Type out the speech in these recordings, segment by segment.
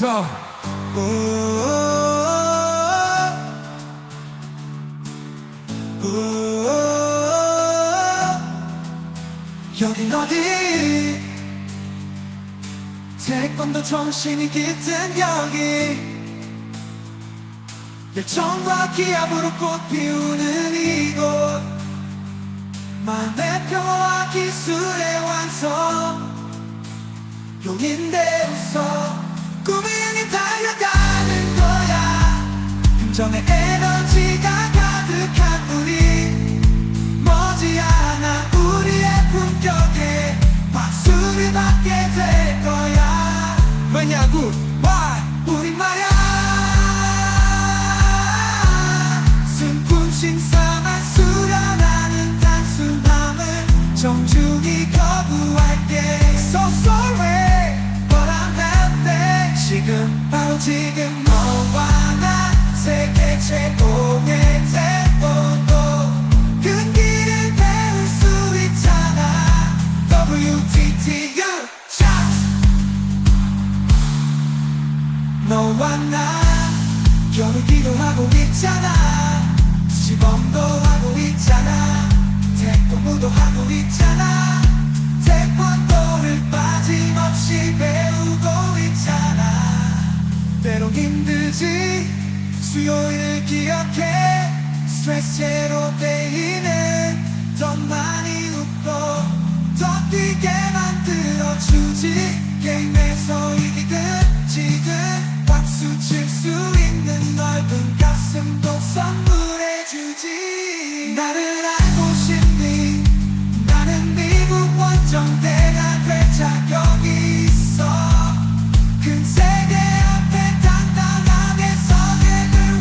있어 여긴 어디? 태권도 정신이 깃든 여기. 열정과 기압으로 꽃 피우는 이곳. 마음의 평화와 기술의 완성. 용인대 웃어 꿈을 향해 달려가는 거야. 긍정의 에너지가 가득한 우리 너와 나 겨루기도 하고 있잖아. 시범도 하고 있잖아. 태권도도 하고 있잖아. 태권도를 빠짐없이 배우고 있잖아. 때론 힘들지 수요일을 기억해. 스트레스 제로 데이는 더 많이 웃고 더 뛰게 만들어주지 정 대가 될 자격이 있어. 큰 세계 앞에 당당하게 서게 될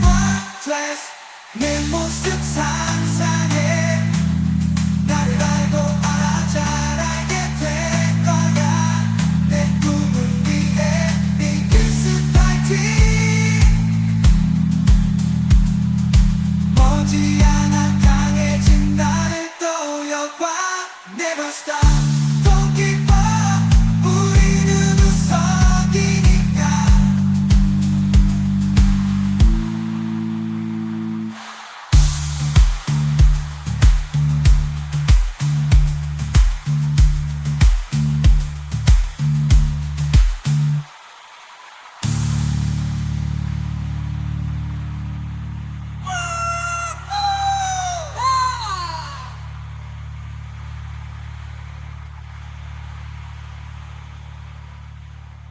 모습 상상해. 나를 알고 알아 잘 알게 될 거야. 내 꿈을 위해 이글스 파이팅. 머지않아 강해진 나를 또 여봐. Never stop.